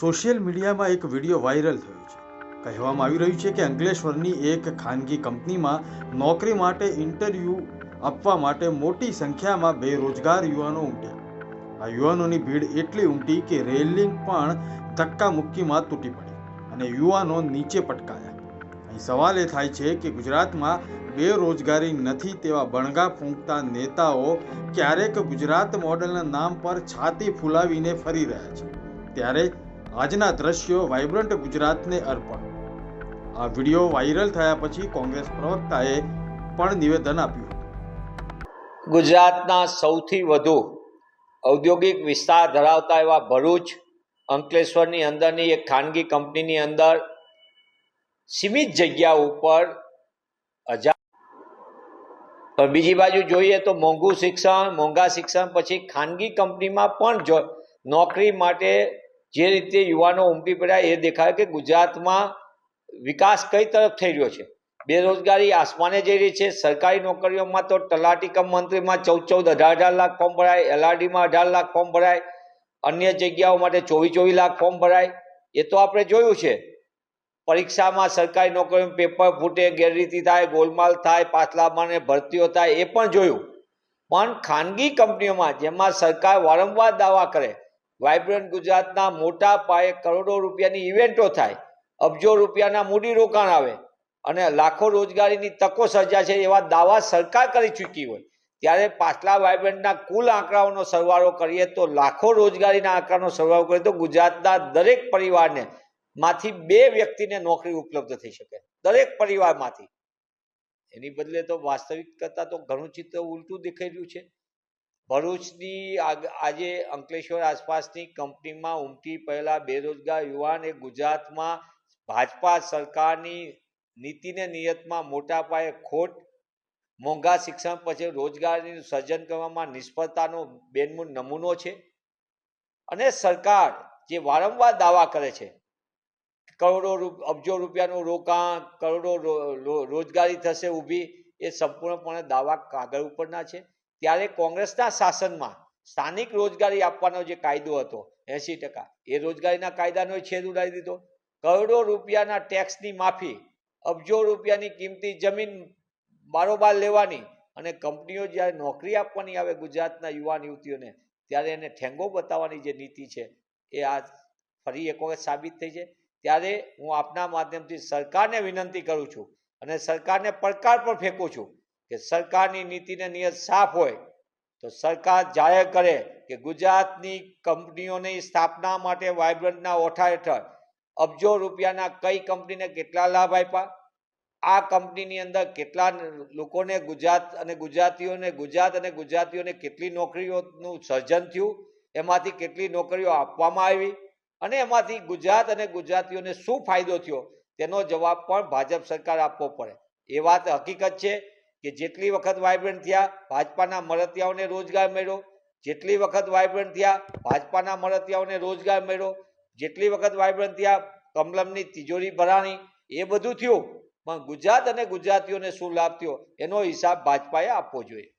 Social મીડિયામાં એક video viral થયો છે. કહેવામાં આવી રહ્યું છે કે અંકલેશ્વરની એક ખાનગી કંપનીમાં નોકરી માટે ઇન્ટરવ્યૂ આપવા માટે મોટી સંખ્યામાં બેરોજગાર યુવાનો ઉમટ્યા. આ યુવાનોની ભીડ એટલી ઉમટી કે રેલિંગ પણ ધક્કા મુક્કીમાં તૂટી પડી અને યુવાનો નીચે પટકાયા. અહીં સવાલ એ થાય છે કે ગુજરાતમાં બેરોજગારી નથી તેવા બણગા ફૂંકતા નેતાઓ ક્યારેક ગુજરાત મોડલના નામ પર છાતી ફૂલાવીને ફરી રહ્યા છે. ત્યારે આજના દ્રશ્યો વાઇબ્રન્ટ ગુજરાતને અર્પણ. આ વીડિયો વાયરલ થયા પછી કોંગ્રેસ પ્રવક્તાએ પણ નિવેદન આપ્યું ગુજરાતના સૌથી વધુ ઔદ્યોગિક વિસ્તાર ધરાવતા એવા ભરૂચ, અંકલેશ્વરની અંદરની એક ખાનગી કંપનીની અંદર સીમિત જગ્યા ઉપર હજાર બીજી બાજુ જોઈએ તો મોંઘું શિક્ષણ, મોંઘા શિક્ષણ પછી ખાનગી કંપનીમાં પણ જો નોકરી માટે જે રીતે યુવાનો ઉમટી પડ્યા, એ દેખાય કે ગુજરાતમાં વિકાસ કઈ તરફ થઈ રહ્યો છે? બેરોજગારી આસમાને જઈ રહી છે. સરકારી નોકરીઓમાં તો તલાટી કમ મંત્રીમાં ચૌદ ચૌદ, અઢાર અઢાર લાખ ફોર્મ ભરાય. એલઆરડીમાં અઢાર લાખ ફોર્મ ભરાય. અન્ય જગ્યાઓ માટે ચોવીસ ચોવીસ લાખ ફોર્મ ભરાય. એ તો આપણે જોયું છે. પરીક્ષામાં સરકારી નોકરીમાં પેપર ફૂટે, ગેરરીતિ થાય, ગોલમાલ થાય પાછલામાં ભરતીઓ થાય, એ પણ જોયું. પણ ખાનગી કંપનીઓમાં, જેમાં સરકાર વારંવાર દાવા કરે વાઇબ્રન્ટ ગુજરાતના મોટા પાયે કરોડો રૂપિયાની ઇવેન્ટો થાય. અબજો રૂપિયાના મૂડી રોકાણ આવે અને લાખો રોજગારીની તકો સર્જા છે એવા દાવા સરકાર કરી ચૂકી હોય. ત્યારે પાછલા વાઇબ્રન્ટના કુલ આંકડાઓનો સરવાળો કરીએ તો લાખો રોજગારીના આંકડાનો સરવાળો કરીએ તો ગુજરાતના દરેક પરિવારને માંથી બે વ્યક્તિને નોકરી ઉપલબ્ધ થઈ શકે. દરેક પરિવારમાંથી. એની બદલે તો વાસ્તવિક કરતા તો ઘણું ચિત્ર ઉલટું દેખાઈ રહ્યું છે. ભરૂચની આજે અંકલેશ્વર આસપાસની કંપનીમાં ઉમટી પહેલા બેરોજગાર યુવાન ગુજરાતમાં ભાજપા સરકારની નીતિને નિયતમાં મોટા પાયે ખોટ, મોંઘા શિક્ષણ પછી રોજગારીનું સર્જન કરવામાં નિષ્ફળતાનો બેનમૂન નમૂનો છે. અને સરકાર જે વારંવાર દાવા કરે છે, કરોડો અબજો રૂપિયાનું રોકાણ, કરોડો રોજગારી થશે ઊભી, એ સંપૂર્ણપણે દાવા કાગળ ઉપરના છે. ત્યારે કોંગ્રેસના શાસનમાં સ્થાનિક રોજગારી આપવાનો જે કાયદો હતો એસી ટકા, એ રોજગારીના કાયદાનો છેદ ઉડાવી દીધો. કરોડો રૂપિયાના ટેક્સની માફી, અબજો રૂપિયાની કિંમતી જમીન બારોબાર લેવાની અને કંપનીઓ જ્યારે નોકરી આપવાની આવે ગુજરાતના યુવાન યુવતીઓને, ત્યારે એને ઠેંગો બતાવવાની જે નીતિ છે, એ આ ફરી એક વખત સાબિત થઈ છે. ત્યારે હું આપના માધ્યમથી સરકારને વિનંતી કરું છું અને સરકારને પડકાર પણ ફેંકું છું કે સરકારની નીતિને નિયત સાફ હોય, તો સરકાર જાહેર કરે કે ગુજરાતની કંપનીઓની સ્થાપના માટે વાઇબ્રન્ટના ઓઠા હેઠળ અબજો રૂપિયાના કઈ કંપનીને કેટલા લાભ આપ્યા? આ કંપનીની અંદર કેટલા લોકોને ગુજરાત અને ગુજરાતીઓને ગુજરાત અને ગુજરાતીઓને કેટલી નોકરીઓનું સર્જન થયું? એમાંથી કેટલી નોકરીઓ આપવામાં આવી? અને એમાંથી ગુજરાત અને ગુજરાતીઓને શું ફાયદો થયો? તેનો જવાબ પણ ભાજપ સરકાર આપવો પડે. એ વાત હકીકત છે. કે જેટલી વખત વાઇબ્રન્ટ થયા, ભાજપાના મળતિયાઓને રોજગાર મળ્યો. જેટલી વખત વાઇબ્રન્ટ થયા, ભાજપાના મળતિયાઓને રોજગાર મળ્યો. જેટલી વખત વાઇબ્રન્ટ થયા, કમલમની તિજોરી ભરાણી. એ બધું થયું. પણ ગુજરાત અને ગુજરાતીઓને શું લાભ થયો? એનો હિસાબ ભાજપાએ આપવો જોઈએ.